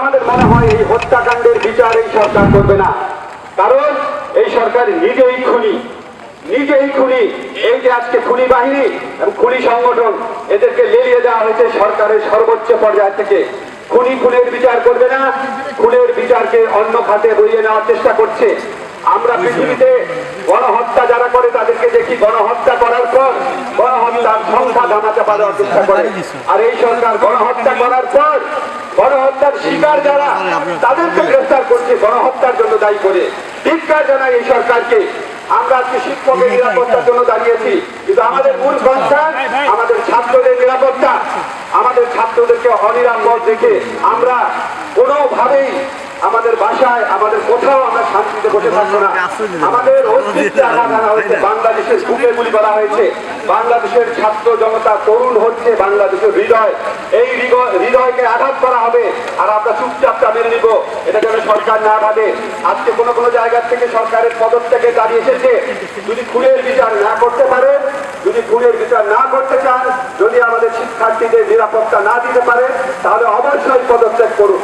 আমাদের মনে হয় এই হত্যাকাণ্ডের বিচার এই সরকার করবে না। কারণ এই সরকার নিজেই খুনি। নিজেই খুনি। এই যে আজকে খুনি বাহিনী এবং খুনি সংগঠন এদেরকে লেলিয়ে দেওয়া হয়েছে সরকারের সর্বোচ্চ পর্যায় থেকে। খুনি খুনের বিচার করবে না। খুনের বিচারকে অন্য খাতে বইয়ে নেওয়ার চেষ্টা করছে। আমরা পৃথিবীতে গণহত্যা যারা করে তাদেরকে দেখি গণহত্যা করার পর গণহত্যার সংখ্যা ধামাচাপা দেওয়ার চেষ্টা করে। আর এই সরকার গণহত্যা করার পর গণহত্যার শিকার যারা তাদেরকে গ্রেফতার করছে গণহত্যার জন্য দায়ী করে। ধিক্কার জানাই এই সরকারকে। আমরা আজকে শিক্ষকের নিরাপত্তার জন্য দাঁড়িয়েছি। কিন্তু আমাদের মূল কনসার্ন আমাদের ছাত্রদের নিরাপত্তা। আমাদের ছাত্রদেরকে অনিরাপদ রেখে আমরা কোনোভাবেই আমাদের বাসায় আমাদের কোথাও আমরা শান্তিতে বসে থাকব না। আমাদের অস্তিত্বে আঘাত আনা হয়েছে। বাংলাদেশের বুকে গুলি করা হয়েছে। বাংলাদেশের ছাত্র জনতা তরুণ হচ্ছে বাংলাদেশের হৃদয়। এই হৃদয়কে আঘাত করা হবে, আর আমরা চুপচাপ তা মেনে নিব। এটা যেন সরকার না ভাবে। আজকে কোনো কোনো জায়গা থেকে সরকারের পদত্যাগে দাঁড়িয়ে এসেছে। যদি খুনের বিচার না করতে পারে, যদি খুনের বিচার না করতে চান যদি আমাদের শিক্ষার্থীদের নিরাপত্তা না দিতে পারে, তাহলে অবশ্যই পদত্যাগ করুন।